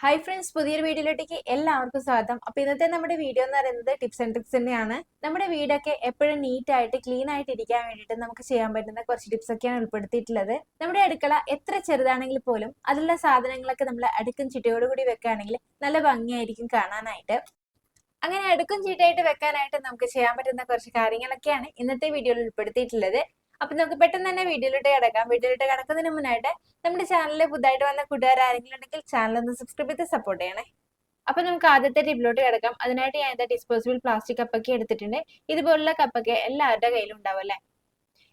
Hi friends പുതിയൊരു വീഡിയോയിലേക്ക് എല്ലാവർക്കും സ്വാഗതം. അപ്പൊ ഇന്നത്തെ നമ്മുടെ വീഡിയോ എന്ന് പറയുന്നത് ടിപ്സ് ആൻഡ് ട്രിക്സ് തന്നെയാണ്. നമ്മുടെ വീടൊക്കെ എപ്പോഴും നീറ്റ് ആയിട്ട് ക്ലീൻ ആയിട്ട് ഇരിക്കാൻ വേണ്ടിയിട്ട് നമുക്ക് ചെയ്യാൻ പറ്റുന്ന കുറച്ച് ടിപ്സ് ഒക്കെയാണ് ഉൾപ്പെടുത്തിയിട്ടുള്ളത്. നമ്മുടെ അടുക്കള എത്ര ചെറുതാണെങ്കിൽ പോലും അതിലുള്ള സാധനങ്ങളൊക്കെ നമ്മൾ അടുക്കും ചിട്ടയോടുകൂടി വെക്കുകയാണെങ്കിൽ നല്ല ഭംഗിയായിരിക്കും കാണാനായിട്ട്. അങ്ങനെ അടുക്കും ചീട്ടായിട്ട് വെക്കാനായിട്ട് നമുക്ക് ചെയ്യാൻ പറ്റുന്ന കുറച്ച് കാര്യങ്ങളൊക്കെയാണ് ഇന്നത്തെ വീഡിയോയിൽ ഉൾപ്പെടുത്തിയിട്ടുള്ളത്. അപ്പൊ നമുക്ക് പെട്ടെന്ന് തന്നെ വീഡിയോയിലോട്ട് കിടക്കാം. വീഡിയോയിലോട്ട് കിടക്കുന്നതിന് മുന്നായിട്ട് നമ്മുടെ ചാനലിൽ പുതുതായിട്ട് വന്ന കൂട്ടുകാർ ആരെങ്കിലും ഉണ്ടെങ്കിൽ ചാനൽ ഒന്ന് സബ്സ്ക്രൈബ് ചെയ്ത് സപ്പോർട്ട് ചെയ്യണേ. അപ്പൊ നമുക്ക് ആദ്യത്തെ ടിപ്പിലോട്ട് കിടക്കാം. അതിനായിട്ട് ഞാൻ എന്താ ഡിസ്പോസിബിൾ പ്ലാസ്റ്റിക് കപ്പൊക്കെ എടുത്തിട്ടുണ്ട്. ഇതുപോലുള്ള കപ്പൊക്കെ എല്ലാവരുടെ കയ്യിലും ഉണ്ടാവും അല്ലെ?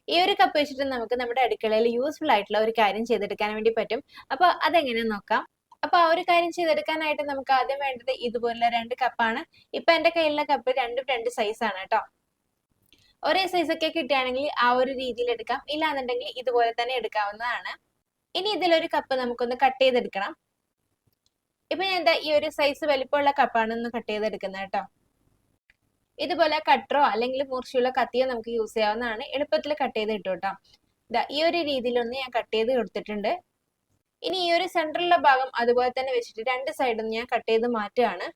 ഈ ഒരു കപ്പ് വെച്ചിട്ട് നമുക്ക് നമ്മുടെ അടുക്കളയിൽ യൂസ്ഫുൾ ആയിട്ടുള്ള ഒരു കാര്യം ചെയ്തെടുക്കാൻ വേണ്ടി പറ്റും. അപ്പൊ അതെങ്ങനെയാന്ന് നോക്കാം. അപ്പൊ ആ ഒരു കാര്യം ചെയ്തെടുക്കാനായിട്ട് നമുക്ക് ആദ്യം വേണ്ടത് ഇതുപോലുള്ള രണ്ട് കപ്പാണ് ഇപ്പൊ എന്റെ കയ്യിലുള്ള കപ്പ് രണ്ടും രണ്ട് സൈസ് ആണ് കേട്ടോ. ഒരേ സൈസ് ഒക്കെ കിട്ടുകയാണെങ്കിൽ ആ ഒരു രീതിയിൽ എടുക്കാം. ഇല്ലാന്നുണ്ടെങ്കിൽ ഇതുപോലെ തന്നെ എടുക്കാവുന്നതാണ്. ഇനി ഇതിലൊരു കപ്പ് നമുക്കൊന്ന് കട്ട് ചെയ്തെടുക്കണം. ഇപ്പൊ ഞാൻ എന്താ ഈ ഒരു സൈസ് വലിപ്പമുള്ള കപ്പാണ് ഒന്ന് കട്ട് ചെയ്തെടുക്കുന്നത് കേട്ടോ. ഇതുപോലെ കട്ടറോ അല്ലെങ്കിൽ മൂർച്ചയുള്ള കത്തിയോ നമുക്ക് യൂസ് ചെയ്യാവുന്നതാണ്. എളുപ്പത്തിൽ കട്ട് ചെയ്ത് കിട്ടും കേട്ടോ. ഇതാ ഈ ഒരു രീതിയിലൊന്ന് ഞാൻ കട്ട് ചെയ്ത് കൊടുത്തിട്ടുണ്ട്. ഇനി ഈ ഒരു സെൻട്രലിലെ ഭാഗം അതുപോലെ തന്നെ വെച്ചിട്ട് രണ്ട് സൈഡും ഞാൻ കട്ട് ചെയ്ത് മാറ്റുകയാണ്.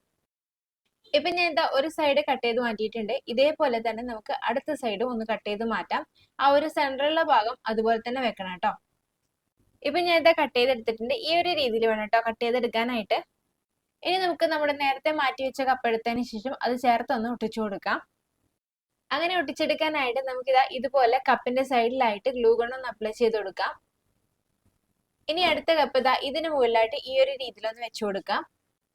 ഇപ്പൊ ഞാൻ എന്താ ഒരു സൈഡ് കട്ട് ചെയ്ത് മാറ്റിയിട്ടുണ്ട്. ഇതേപോലെ തന്നെ നമുക്ക് അടുത്ത സൈഡ് ഒന്ന് കട്ട് ചെയ്ത് മാറ്റാം. ആ ഒരു സെൻട്രലിലെ ഭാഗം അതുപോലെ തന്നെ വെക്കണം കേട്ടോ ഇപ്പൊ ഞാൻ ഇതാ കട്ട് ചെയ്തെടുത്തിട്ടുണ്ട് ഈ ഒരു രീതിയിൽ വേണം കേട്ടോ കട്ട് ചെയ്തെടുക്കാനായിട്ട് ഇനി നമുക്ക് നമ്മുടെ നേരത്തെ മാറ്റി വെച്ച കപ്പ് എടുത്തതിന് ശേഷം അത് ചേർത്തൊന്ന് ഒട്ടിച്ചു കൊടുക്കാം. അങ്ങനെ ഒട്ടിച്ചെടുക്കാനായിട്ട് നമുക്കിതാ ഇതുപോലെ കപ്പിന്റെ സൈഡിലായിട്ട് ഗ്ലൂ ഒന്ന് അപ്ലൈ ചെയ്ത് കൊടുക്കാം. ഇനി അടുത്ത കപ്പ് ഇതാ ഇതിന് മുകളിലായിട്ട് ഈ ഒരു രീതിയിലൊന്ന് വെച്ചു കൊടുക്കാം.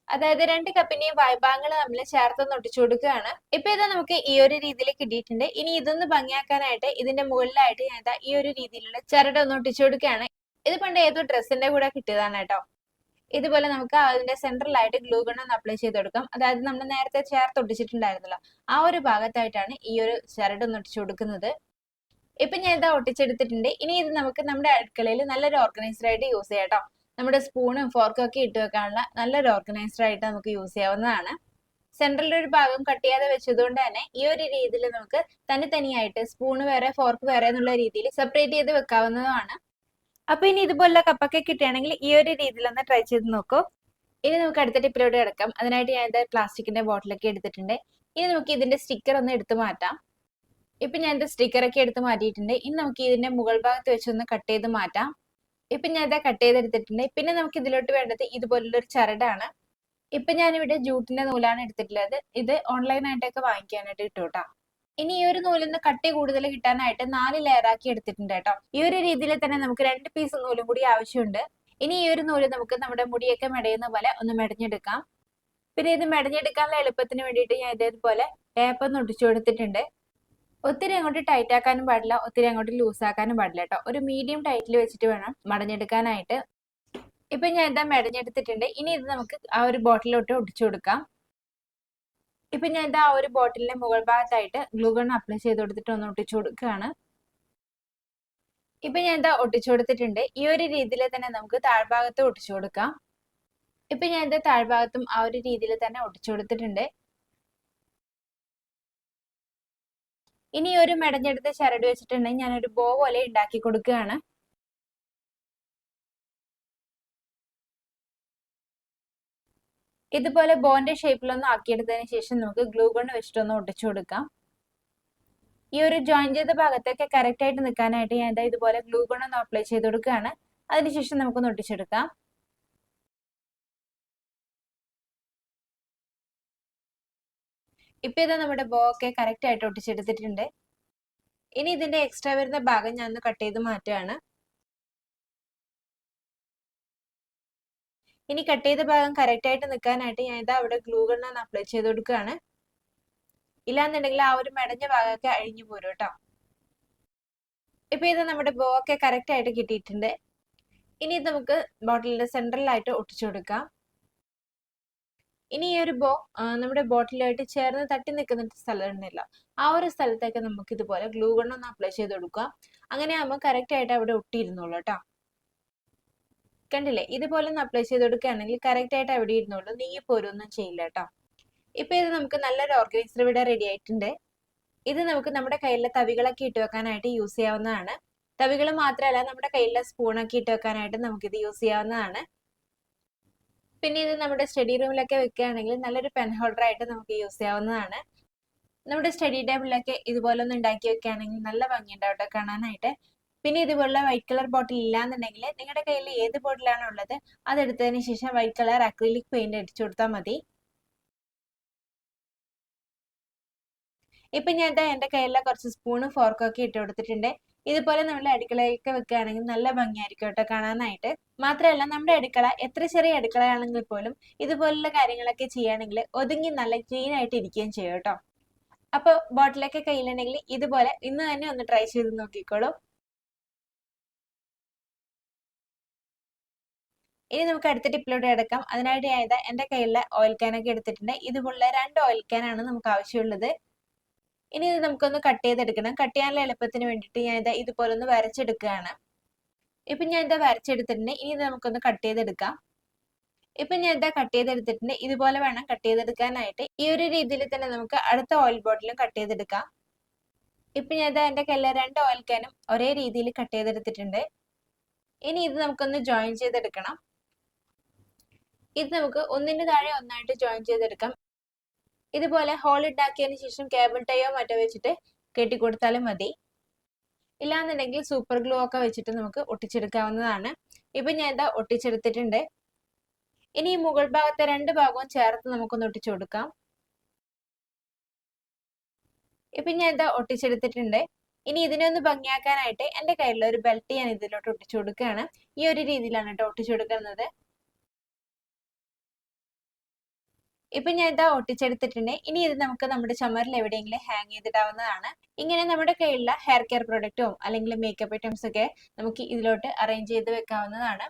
അതായത് രണ്ട് കപ്പിന്റെയും വായ്ഭാഗങ്ങൾ നമ്മൾ ചേർത്തൊന്ന് ഒട്ടിച്ചു കൊടുക്കുകയാണ്. ഇപ്പൊ ഇതാ നമുക്ക് ഈ ഒരു രീതിയിൽ കിട്ടിയിട്ടുണ്ട്. ഇനി ഇതൊന്ന് ഭംഗിയാക്കാനായിട്ട് ഇതിന്റെ മുകളിലായിട്ട് ഞാൻ ഈ ഒരു രീതിയിലുള്ള ചരട് ഒന്ന് ഒട്ടിച്ചു കൊടുക്കുകയാണ്. ഇത് പണ്ട് ഏതോ ഡ്രസ്സിന്റെ കൂടെ കിട്ടിയതാണ് കേട്ടോ. ഇതുപോലെ നമുക്ക് അതിന്റെ സെൻട്രലായിട്ട് ഗ്ലൂ ഗൺ ഒന്ന് അപ്ലൈ ചെയ്ത് കൊടുക്കാം. അതായത് നമ്മൾ നേരത്തെ ചേർത്ത് ഒട്ടിച്ചിട്ടുണ്ടായിരുന്നല്ലോ. ആ ഒരു ഭാഗത്തായിട്ടാണ് ഈ ഒരു ചരട് ഒന്ന് ഒട്ടിച്ചു കൊടുക്കുന്നത്. ഇപ്പൊ ഞാൻ ഇതാ ഒട്ടിച്ചെടുത്തിട്ടുണ്ട്. ഇനി ഇത് നമുക്ക് നമ്മുടെ അടുക്കളയിൽ നല്ലൊരു ഓർഗനൈസർ ആയിട്ട് യൂസ് ചെയ്യാം നമ്മുടെ സ്പൂണും ഫോർക്കും ഒക്കെ ഇട്ട് വെക്കാനുള്ള നല്ലൊരു ഓർഗനൈസർ ആയിട്ട് നമുക്ക് യൂസ് ചെയ്യാവുന്നതാണ്. സെൻട്രലിൽ ഒരു ഭാഗം കട്ട് ചെയ്യാതെ വെച്ചതുകൊണ്ട് തന്നെ ഈ ഒരു രീതിയിൽ നമുക്ക് തനി തനിയായിട്ട് സ്പൂണ് വേറെ ഫോർക്ക് വേറെ എന്നുള്ള രീതിയിൽ സെപ്പറേറ്റ് ചെയ്ത് വെക്കാവുന്നതാണ്. അപ്പൊ ഇനി ഇതുപോലുള്ള കപ്പൊക്കെ കിട്ടുകയാണെങ്കിൽ ഈ ഒരു രീതിയിൽ ഒന്ന് ട്രൈ ചെയ്ത് നോക്കൂ. ഇനി നമുക്ക് അടുത്ത ടിപ്പിലോട്ട് കിടക്കാം. അതിനായിട്ട് ഞാൻ എന്താ പ്ലാസ്റ്റിക്കിന്റെ ബോട്ടിലൊക്കെ എടുത്തിട്ടുണ്ട്. ഇനി നമുക്ക് ഇതിന്റെ സ്റ്റിക്കർ ഒന്ന് എടുത്തു മാറ്റാം. ഇപ്പൊ ഞാൻ ഇത് സ്റ്റിക്കർ ഒക്കെ എടുത്ത് മാറ്റിയിട്ടുണ്ട്. ഇനി നമുക്ക് ഇതിന്റെ മുകൾ ഭാഗത്ത് വെച്ചൊന്ന് കട്ട് ചെയ്ത് മാറ്റാം. ഇപ്പൊ ഞാൻ ഇതാ കട്ട് ചെയ്തെടുത്തിട്ടുണ്ട്. പിന്നെ നമുക്ക് ഇതിലോട്ട് വേണ്ടത് ഇതുപോലുള്ള ഒരു ചരടാണ്. ഇപ്പൊ ഞാനിവിടെ ജൂട്ടിന്റെ നൂലാണ് എടുത്തിട്ടുള്ളത്. ഇത് ഓൺലൈൻ ആയിട്ടൊക്കെ വാങ്ങിക്കാനായിട്ട് കിട്ടും കേട്ടോ ഇനി ഈ ഒരു നൂലിൽ നിന്ന് കട്ടി കൂടുതൽ കിട്ടാനായിട്ട് നാല് ലെയർ ആക്കി എടുത്തിട്ടുണ്ട് കേട്ടോ. ഈ ഒരു രീതിയിൽ തന്നെ നമുക്ക് രണ്ട് പീസ് നൂലും കൂടി ആവശ്യമുണ്ട്. ഇനി ഈ ഒരു നൂൽ നമുക്ക് നമ്മുടെ മുടിയൊക്കെ മെടയുന്ന പോലെ ഒന്ന് മെടഞ്ഞെടുക്കാം. പിന്നെ ഇത് മെടഞ്ഞെടുക്കാനുള്ള എളുപ്പത്തിന് വേണ്ടിയിട്ട് ഞാൻ ഇതേപോലെ ടേപ്പ് ഒന്ന് ഒട്ടിച്ചു കൊടുത്തിട്ടുണ്ട്. ഒത്തിരി അങ്ങോട്ട് ടൈറ്റ് ആക്കാനും പാടില്ല ഒത്തിരി അങ്ങോട്ട് ലൂസ് ആക്കാനും പാടില്ല കേട്ടോ. ഒരു മീഡിയം ടൈറ്റിൽ വെച്ചിട്ട് വേണം മടഞ്ഞെടുക്കാനായിട്ട്. ഇപ്പൊ ഞാൻ എന്താ മെടഞ്ഞെടുത്തിട്ടുണ്ട്. ഇനി ഇത് നമുക്ക് ആ ഒരു ബോട്ടിലോട്ട് ഒട്ടിച്ചു കൊടുക്കാം. ഇപ്പൊ ഞാൻ എന്താ ആ ഒരു ബോട്ടിലിന്റെ മുകൾ ഭാഗത്തായിട്ട് ഗ്ലൂഗൺ അപ്ലൈ ചെയ്ത് കൊടുത്തിട്ട് ഒന്ന് ഒട്ടിച്ചു കൊടുക്കുകയാണ്. ഇപ്പൊ ഞാൻ എന്താ ഒട്ടിച്ചു കൊടുത്തിട്ടുണ്ട്. ഈ ഒരു രീതിയിൽ തന്നെ നമുക്ക് താഴ്ഭാഗത്ത് ഒട്ടിച്ചു കൊടുക്കാം. ഇപ്പൊ ഞാൻ എന്താ താഴ്ഭാഗത്തും ആ ഒരു രീതിയിൽ തന്നെ ഒട്ടിച്ചു കൊടുത്തിട്ടുണ്ട്. ഇനി ഒരു മെടഞ്ഞെടുത്ത ചരട് വെച്ചിട്ടുണ്ടെങ്കിൽ ഞാനൊരു ബോ പോലെ ഉണ്ടാക്കി കൊടുക്കുകയാണ്. ഇതുപോലെ ബോന്റെ ഷേപ്പിലൊന്നും ആക്കിയെടുത്തതിന് ശേഷം നമുക്ക് ഗ്ലൂ കൊണ്ട് വെച്ചിട്ടൊന്ന് ഒട്ടിച്ചു കൊടുക്കാം. ഈ ഒരു ജോയിൻ ചെയ്ത ഭാഗത്തൊക്കെ കറക്റ്റ് ആയിട്ട് നിൽക്കാനായിട്ട് ഞാൻ ഇതാ ഇതുപോലെ ഗ്ലൂ കൊണ്ട് ഒന്ന് അപ്ലൈ ചെയ്ത് കൊടുക്കുകയാണ്. അതിനുശേഷം നമുക്കൊന്ന് ഒട്ടിച്ചെടുക്കാം. ഇപ്പൊ ഇതാ നമ്മുടെ ബോ ഒക്കെ കറക്റ്റ് ആയിട്ട് ഒട്ടിച്ചെടുത്തിട്ടുണ്ട്. ഇനി ഇതിന്റെ എക്സ്ട്രാ വരുന്ന ഭാഗം ഞാൻ ഒന്ന് കട്ട് ചെയ്ത് മാറ്റുകയാണ് ഇനി കട്ട് ചെയ്ത ഭാഗം കറക്റ്റ് ആയിട്ട് നിൽക്കാനായിട്ട് ഞാൻ ഇതാ അവിടെ ഗ്ലൂ ഗണ്ണ് ഒന്ന് അപ്ലൈ ചെയ്ത് കൊടുക്കുകയാണ് ഇല്ലാന്നുണ്ടെങ്കിൽ ആ ഒരു മെടഞ്ഞ ഭാഗമൊക്കെ അഴിഞ്ഞു പോരും കേട്ടോ ഇപ്പൊ ഇത് നമ്മുടെ ബോ ഒക്കെ കറക്റ്റ് ആയിട്ട് കിട്ടിയിട്ടുണ്ട്. ഇനി ഇത് നമുക്ക് ബോട്ടിലിന്റെ സെൻട്രലായിട്ട് ഒട്ടിച്ചു കൊടുക്കാം. ഇനി ഈ ഒരു ബോ നമ്മുടെ ബോട്ടിലായിട്ട് ചേർന്ന് തട്ടി നിൽക്കുന്ന സ്ഥലം ഉണ്ടല്ല ആ ഒരു സ്ഥലത്തേക്ക് നമുക്ക് ഇതുപോലെ ഗ്ലൂ ഒന്ന് അപ്ലൈ ചെയ്ത് കൊടുക്കുക. അങ്ങനെ ആകുമ്പോൾ കറക്റ്റ് ആയിട്ട് അവിടെ ഒട്ടിയിരുന്നുള്ളൂ കേട്ടോ കണ്ടില്ലേ? ഇതുപോലെ ഒന്ന് അപ്ലൈ ചെയ്ത് കൊടുക്കുകയാണെങ്കിൽ കറക്റ്റ് ആയിട്ട് അവിടെ ഇരുന്നുള്ളൂ നീങ്ങി പോരൊന്നും ചെയ്യില്ല കേട്ടോ ഇപ്പൊ ഇത് നമുക്ക് നല്ലൊരു ഓർഗനൈസർ ഇവിടെ റെഡി ആയിട്ടുണ്ട്. ഇത് നമുക്ക് നമ്മുടെ കയ്യിലെ തവികളൊക്കെ ഇട്ട് വെക്കാനായിട്ട് യൂസ് ചെയ്യാവുന്നതാണ്. തവികൾ മാത്രമല്ല നമ്മുടെ കയ്യിലെ സ്പൂണൊക്കെ ഇട്ട് വെക്കാനായിട്ട് നമുക്ക് ഇത് യൂസ് ചെയ്യാവുന്നതാണ്. പിന്നെ ഇത് നമ്മുടെ സ്റ്റഡി റൂമിലൊക്കെ വെക്കുകയാണെങ്കിൽ നല്ലൊരു പെൻ ഹോൾഡർ ആയിട്ട് നമുക്ക് യൂസ് ചെയ്യാവുന്നതാണ്. നമ്മുടെ സ്റ്റഡി ടേബിളിലൊക്കെ ഇതുപോലെ ഒന്ന് ഉണ്ടാക്കി വെക്കുകയാണെങ്കിൽ നല്ല ഭംഗിയുണ്ടാവും കേട്ടോ കാണാനായിട്ട്. പിന്നെ ഇതുപോലുള്ള വൈറ്റ് കളർ ബോട്ടിൽ ഇല്ലാന്നുണ്ടെങ്കിൽ നിങ്ങളുടെ കയ്യിൽ ഏത് ബോട്ടിലാണോ ഉള്ളത് അതെടുത്തതിന് ശേഷം വൈറ്റ് കളർ അക്രിലിക് പെയിന്റ് അടിച്ചു കൊടുത്താൽ മതി. ഇപ്പൊ ഞാൻ എന്റെ കയ്യിലെ കുറച്ച് സ്പൂണും ഫോർക്കും ഒക്കെ ഇട്ട് കൊടുത്തിട്ടുണ്ട്. ഇതുപോലെ നമ്മൾ അടുക്കളയൊക്കെ വെക്കുകയാണെങ്കിൽ നല്ല ഭംഗിയായിരിക്കും കേട്ടോ കാണാനായിട്ട്. മാത്രമല്ല നമ്മുടെ അടുക്കള എത്ര ചെറിയ അടുക്കളയാണെങ്കിൽ പോലും ഇതുപോലുള്ള കാര്യങ്ങളൊക്കെ ചെയ്യുകയാണെങ്കിൽ ഒതുങ്ങി നല്ല ക്ലീൻ ആയിട്ട് ഇരിക്കുകയും ചെയ്യും കേട്ടോ. അപ്പോൾ ബോട്ടിലൊക്കെ കയ്യിലുണ്ടെങ്കിൽ ഇതുപോലെ ഇന്ന് തന്നെ ഒന്ന് ട്രൈ ചെയ്ത് നോക്കിക്കോളൂ. ഇനി നമുക്ക് അടുത്ത ടിപ്പിലൂടെ എടുക്കാം അതിനായിട്ട് ഞാൻ എന്റെ കയ്യിലെ ഓയിൽ ക്യാനൊക്കെ എടുത്തിട്ടുണ്ട്. ഇതുപോലുള്ള രണ്ട് ഓയിൽ ക്യാനാണ് നമുക്ക് ആവശ്യമുള്ളത്. ഇനി ഇത് നമുക്കൊന്ന് കട്ട് ചെയ്തെടുക്കണം. കട്ട് ചെയ്യാനുള്ള എളുപ്പത്തിന് വേണ്ടിയിട്ട് ഞാൻ ഇതാ ഇതുപോലെ ഒന്ന് വരച്ചെടുക്കുകയാണ്. ഇപ്പം ഞാൻ ഇതാ വരച്ചെടുത്തിട്ടുണ്ട്. ഇനി ഇത് നമുക്കൊന്ന് കട്ട് ചെയ്തെടുക്കാം. ഇപ്പം ഞാൻ ഇതാ കട്ട് ചെയ്തെടുത്തിട്ടുണ്ട്. ഇതുപോലെ വേണം കട്ട് ചെയ്തെടുക്കാനായിട്ട്. ഈ ഒരു രീതിയിൽ തന്നെ നമുക്ക് അടുത്ത ഓയിൽ ബോട്ടിലും കട്ട് ചെയ്തെടുക്കാം. ഇപ്പം ഞാൻ ഇതാ എന്റെ കയ്യിലെ രണ്ട് ഓയിൽ കാനും ഒരേ രീതിയിൽ കട്ട് ചെയ്തെടുത്തിട്ടുണ്ട്. ഇനി ഇത് നമുക്കൊന്ന് ജോയിൻ ചെയ്തെടുക്കണം. ഇത് നമുക്ക് ഒന്നിന് താഴെ ഒന്നായിട്ട് ജോയിൻ ചെയ്തെടുക്കാം. ഇതുപോലെ ഹോൾ ഉണ്ടാക്കിയതിന് ശേഷം കേബിൾ ടൈയോ മറ്റോ വെച്ചിട്ട് കെട്ടിക്കൊടുത്താലും മതി. ഇല്ലാന്നുണ്ടെങ്കിൽ സൂപ്പർ ഗ്ലൂ ഒക്കെ വെച്ചിട്ട് നമുക്ക് ഒട്ടിച്ചെടുക്കാവുന്നതാണ്. ഇപ്പൊ ഞാൻ എന്താ ഒട്ടിച്ചെടുത്തിട്ടുണ്ട്. ഇനി ഈ മുകൾ ഭാഗത്തെ രണ്ട് ഭാഗവും ചേർത്ത് നമുക്കൊന്ന് ഒട്ടിച്ചു കൊടുക്കാം ഇപ്പൊ ഞാൻ എന്താ ഒട്ടിച്ചെടുത്തിട്ടുണ്ട്. ഇനി ഇതിനെ ഒന്ന് ഭംഗിയാക്കാനായിട്ട് എന്റെ കയ്യിലുള്ള ഒരു ബെൽറ്റ് ഞാൻ ഇതിലോട്ട് ഒട്ടിച്ചു കൊടുക്കുകയാണ് ഈ ഒരു രീതിയിലാണ് കേട്ടോ ഒട്ടിച്ചു കൊടുക്കുന്നത് ഇപ്പൊ ഞാൻ ഇതാ ഒട്ടിച്ചെടുത്തിട്ടുണ്ട്. ഇനി ഇത് നമുക്ക് നമ്മുടെ ചുമരിൽ എവിടെയെങ്കിലും ഹാങ് ചെയ്തിടാവുന്നതാണ് ഇങ്ങനെ നമ്മുടെ കയ്യിലുള്ള ഹെയർ കെയർ പ്രൊഡക്റ്റോ അല്ലെങ്കിൽ മേക്കപ്പ് ഐറ്റംസ് ഒക്കെ നമുക്ക് ഇതിലോട്ട് അറേഞ്ച് ചെയ്ത് വെക്കാവുന്നതാണ്.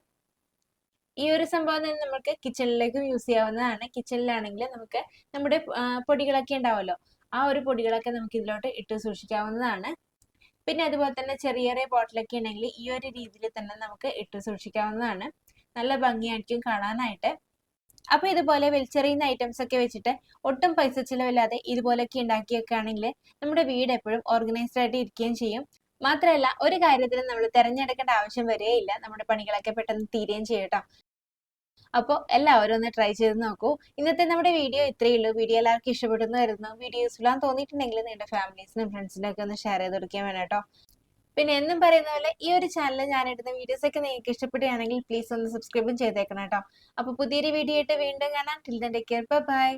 ഈ ഒരു സംഭവം തന്നെ നമുക്ക് കിച്ചണിലേക്കും യൂസ് ചെയ്യാവുന്നതാണ്. കിച്ചണിലാണെങ്കിൽ നമുക്ക് നമ്മുടെ പൊടികളൊക്കെ ഉണ്ടാവുമല്ലോ. ആ ഒരു പൊടികളൊക്കെ നമുക്ക് ഇതിലോട്ട് ഇട്ട് സൂക്ഷിക്കാവുന്നതാണ്. പിന്നെ അതുപോലെ തന്നെ ചെറിയ ചെറിയ ബോട്ടിലൊക്കെ ഉണ്ടെങ്കിൽ ഈ ഒരു രീതിയിൽ തന്നെ നമുക്ക് ഇട്ട് സൂക്ഷിക്കാവുന്നതാണ്. നല്ല ഭംഗിയായിരിക്കും കാണാനായിട്ട്. അപ്പൊ ഇതുപോലെ വലിച്ചെറിയുന്ന ഐറ്റംസ് ഒക്കെ വെച്ചിട്ട് ഒട്ടും പൈസ ചിലവില്ലാതെ ഇതുപോലൊക്കെ ഉണ്ടാക്കിയൊക്കെയാണെങ്കിൽ നമ്മുടെ വീട് എപ്പോഴും ഓർഗനൈസ്ഡ് ആയിട്ട് ഇരിക്കുകയും ചെയ്യും. മാത്രമല്ല ഒരു കാര്യത്തിലും നമ്മൾ തിരഞ്ഞെടുക്കേണ്ട ആവശ്യം വരികയില്ല. നമ്മുടെ പണികളൊക്കെ പെട്ടെന്ന് തീരുകയും ചെയ്യും കേട്ടോ. അപ്പോൾ എല്ലാവരും ഒന്ന് ട്രൈ ചെയ്ത് നോക്കൂ. ഇന്നത്തെ നമ്മുടെ വീഡിയോ ഇത്രയേ ഉള്ളൂ. വീഡിയോ എല്ലാവർക്കും ഇഷ്ടപ്പെടുന്നു വരുന്നു. വീഡിയോ യൂസ്ഫുൾ ആണെന്ന് തോന്നിയിട്ടുണ്ടെങ്കിൽ നിങ്ങളുടെ ഫാമിലീസിനും ഫ്രണ്ട്സിനൊക്കെ ഒന്ന് ഷെയർ ചെയ്ത് കൊടുക്കാൻ വേണം കേട്ടോ. പിന്നെ എന്നും പറയുന്ന പോലെ ഈ ഒരു ചാനൽ ഞാൻ ഇടുന്ന വീഡിയോസ് ഒക്കെ നിങ്ങൾക്ക് ഇഷ്ടപ്പെടുകയാണെങ്കിൽ പ്ലീസ് ഒന്ന് സബ്സ്ക്രൈബും ചെയ്തേക്കണം കേട്ടോ. അപ്പൊ പുതിയൊരു വീഡിയോ ആയിട്ട് വീണ്ടും കാണാം. Till then take care bye